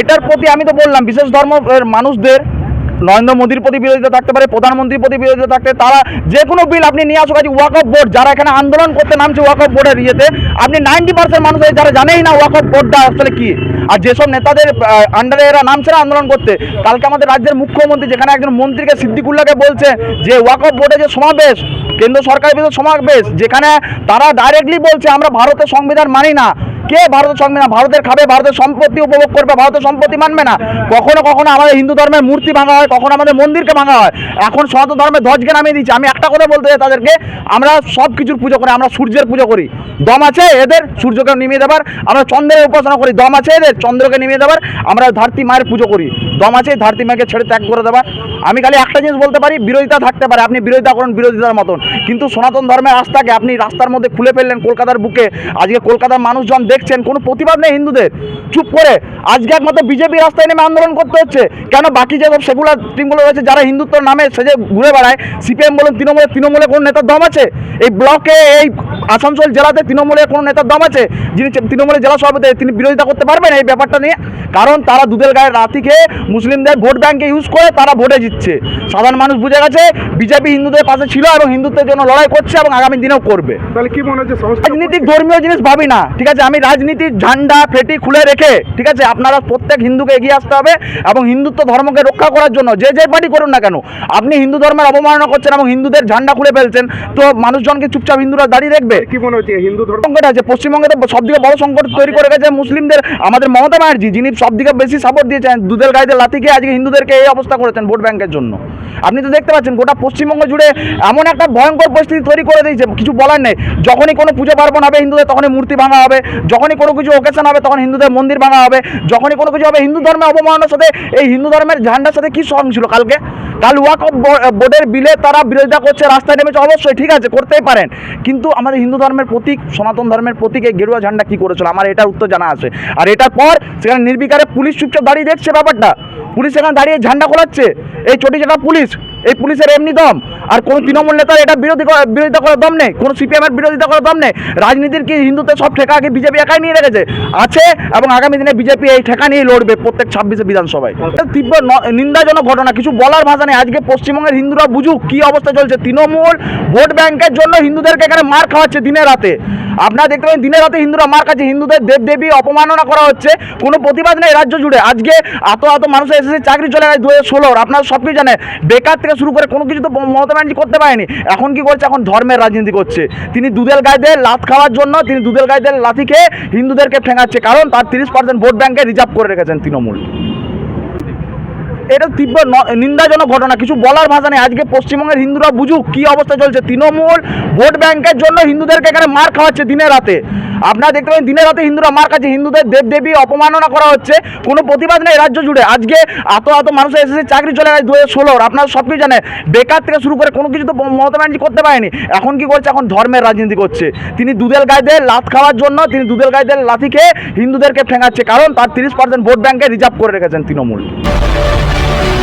এটার প্রতি আমি তো বললাম, বিশেষ ধর্ম মানুষদের নরেন্দ্র মোদীর প্রতি বিরোধিতা থাকতে পারে, প্রধানমন্ত্রীর প্রতি বিরোধিতা থাকতে তারা যে কোনো বিল আপনি নিয়ে আসুক, আজ ওয়াকফ বোর্ড যারা এখানে আন্দোলন করতে নামছে ওয়াকফ বোর্ডের ইয়েতে, আপনি নাইনটি পার্সেন্ট মানুষ আছে যারা জানেই না ওয়াকফ বোর্ডটা আসলে কি। আর যেসব নেতাদের আন্ডারে এরা নামছে না আন্দোলন করতে, কালকে আমাদের রাজ্যের মুখ্যমন্ত্রী যেখানে একজন মন্ত্রীকে সিদ্দিকুল্লাকে বলছে যে ওয়াকফ বোর্ডে যে সমাবেশ, কেন্দ্র সরকারের বিরুদ্ধে সমাবেশ, যেখানে তারা ডাইরেক্টলি বলছে, আমরা ভারতের সংবিধান মানি না। কে ভারতের সংবিধান ভারতের খাবে, ভারতের সম্পত্তি উপভোগ করবে, ভারতের সম্পত্তি মানবে না। কখনো কখনো আমাদের হিন্দু ধর্মের মূর্তি ভাঙা হয়, কখনো আমাদের মন্দিরকে ভাঙা হয়। এখন সনাতন ধর্মের ধ্বজকে নামিয়ে দিচ্ছে আমি একটা কথা বলতে চাই তাদেরকে, আমরা সব কিছুর পুজো করি, আমরা সূর্যের পুজো করি। দম আছে এদের, সূর্যকে নিমিয়ে দেবার। আমরা চন্দ্রের উপাসনা করি, দম আছে এদের, চন্দ্রকে নিমিয়ে দেবার। আমরা ধারতি মায়ের পুজো করি। দম আছে, ধারতি মাকে ছেড়ে ত্যাগ করে দেবার। আমি খালি একটা জিনিস বলতে পারি, বিরোধিতা থাকতে পারে, আপনি বিরোধিতা করুন, বিরোধিতার মতন। কিন্তু সনাতন ধর্মের আস্থাকে আপনি রাস্তার মধ্যে খুলে ফেললেন কলকাতার বুকে। আজকে কলকাতার মানুষজন দেখছেন, কোনো প্রতিবাদ নেই হিন্দুদের। চুপ করে, আজকে একমাত্র বিজেপি রাস্তায় নেমে আন্দোলন করতে হচ্ছে। কেন বাকি যেসব সেগুলার টিমগুলো রয়েছে, যারা হিন্দুত্বর নামে সেজে ঘুরে বেড়ায়, সিপিএম বলুন তৃণমূলে তৃণমূলে কোনো নেতার দম আছে? এই ব্লকে, এই আসানসোল জেলাতে তৃণমূলের কোনো নেতার দম আছে? যিনি তৃণমূলের জেলা সভাপতি, তিনি বিরোধিতা করতে পারবেন এই ব্যাপারটা নিয়ে? কারণ তারা দুধের গায়ের রাতি খেয়ে মুসলিমদের ভোট ব্যাংকে ইউজ করে তারা ভোটে জিতছে। সাধারণ মানুষ বুঝে গেছে বিজেপি হিন্দুদের পাশে ছিল এবং হিন্দুত্বের জন্য লড়াই করছে এবং আগামী দিনেও করবে। তাহলে কি মনে হচ্ছে রাজনীতিক ধর্মীয় জিনিস ভাবি না ঠিক আছে? আমি রাজনীতির ঝান্ডা ফেটি খুলে রেখে ঠিক আছে? আপনারা প্রত্যেক হিন্দুকে এগিয়ে আসতে হবে এবং হিন্দুত্ব ধর্মকে রক্ষা করার জন্য যে যে পার্টি করুন না কেন আপনি হিন্দু ধর্মের অবমাননা করছেন এবং হিন্দুদের ঝান্ডা খুলে ফেলছেন তো মানুষজনকে চুপচাপ হিন্দুরা দাঁড়িয়ে দেখবে। কি মনে হচ্ছে হিন্দু ধর্ম সংকট আছে পশ্চিমবঙ্গে তো সবথেকে বড় সংকট তৈরি করে গেছে মুসলিমদের আমাদের মমতা ব্যানার্জি যিনি সবথেকে বেশি সাপোর্ট দিয়েছেন। দুধের গাইদের লাথিকে আজকে হিন্দুদেরকে এই অবস্থা করেছেন ভোট ব্যাংকের জন্য। আপনি তো দেখতে পাচ্ছেন, গোটা পশ্চিমবঙ্গ জুড়ে এমন একটা ভয়ঙ্কর পরিস্থিতি তৈরি করে দিয়েছে, কিছু বলার নেই। যখনই কোনো পুজো পার্বণ হবে হিন্দুদের, তখনই মূর্তি ভাঙা হবে। যখনই কোনো কিছু ওকেশন হবে, তখন হিন্দুদের মন্দির ভাঙা হবে। যখনই কোনো কিছু হবে, হিন্দু ধর্মের অবমাননার সাথে, এই হিন্দু ধর্মের ঝান্ডার সাথে কি সং ছিল কালকে? কাল ওয়াক অফ বোর্ডের বিলে তারা বিরোধিতা করছে, রাস্তায় নেমেছে, অবশ্যই ঠিক আছে, করতেই পারেন। কিন্তু আমাদের হিন্দু ধর্মের প্রতীক, সনাতন ধর্মের প্রতীক এই গেরুয়া ঝান্ডা কি করেছিল? আমার এটার উত্তর জানা আছে। আর এটার পর সেখানে নির্বিকারে পুলিশ চুপচাপ দাঁড়িয়ে দেখছে ব্যাপারটা। পুলিশ এখানে দাঁড়িয়ে ঝান্ডা খোলাচ্ছে। এই চটি চাটা পুলিশ এই পুলিশের এমনি দম। আর কোনো তৃণমূল নেতার এটা বিরোধী বিরোধিতা করার দম নেই। কোনো সিপিএমের বিরোধিতা করার দম নেই। রাজনীতির কি হিন্দুত্বের সব ঠেকা কি বিজেপি একাই নিয়ে রেখেছে? আছে এবং আগামী দিনে বিজেপি এই ঠেকা নিয়েই লড়বে প্রত্যেক ছাব্বিশে বিধানসভায়। তীব্র নিন্দাজনক ঘটনা। কিছু বলার ভাষা নেই। আজকে পশ্চিমবঙ্গের হিন্দুরা বুঝুক কি অবস্থা চলছে। তৃণমূল ভোট ব্যাংকের জন্য হিন্দুদেরকে এখানে মার খাওয়াচ্ছে দিনে রাতে। আপনারা দেখতে পাবেন দিনে রাতে হিন্দুরা মার খাচ্ছে। হিন্দুদের দেবদেবী অপমাননা করা হচ্ছে। কোনো প্রতিবাদ নেই রাজ্য জুড়ে। আজকে এত এত মানুষ এসেছে, চাকরি চলে গেছে দু হাজার ষোলোর। আপনারা সব কিছু জানেন। বেকার থেকে শুরু করে কোনো কিছু তো মমতা ব্যানার্জি করতে পারেনি। এখন কি করছে? এখন ধর্মের রাজনীতি করছে। তিনি দুধের গায়েদের লাত খাওয়ার জন্য তিনি দুধের গায়েদের লাথি খেয়ে হিন্দুদেরকে ঠেঙাচ্ছে। কারণ তার তিরিশ পার্সেন্ট ভোট ব্যাঙ্কে রিজার্ভ করে রেখেছেন তৃণমূল। এটা তীব্র নিন্দাজনক ঘটনা। কিছু বলার ভাষা নেই। আজকে পশ্চিমবঙ্গের হিন্দুরা বুঝুক কি অবস্থা চলছে। তৃণমূল ভোট ব্যাংকের জন্য হিন্দুদেরকে এখানে মার খাওয়াচ্ছে দিনে রাতে। আপনারা দেখতে পাবেন দিনে রাতে হিন্দুরা মার খাচ্ছে। হিন্দুদের দেবদেবী অপমাননা করা হচ্ছে। কোনো প্রতিবাদ নেই রাজ্য জুড়ে। আজকে এত এত মানুষ এসেছে, চাকরি চলে গেছে দু হাজার ষোলোর। আপনারা সব কিছু জানেন। বেকার থেকে শুরু করে কোনো কিছু তো মমতা ব্যানার্জি করতে পারেনি। এখন কি করছে? এখন ধর্মের রাজনীতি করছে। তিনি দুধেল গাইদের লাত খাওয়ার জন্য তিনি দুধেল গাইদের লাথি খেয়ে হিন্দুদেরকে ঠেঙাচ্ছে। কারণ তার তিরিশ পার্সেন্ট ভোট ব্যাংকে রিজার্ভ করে রেখেছেন তৃণমূল। Thank you.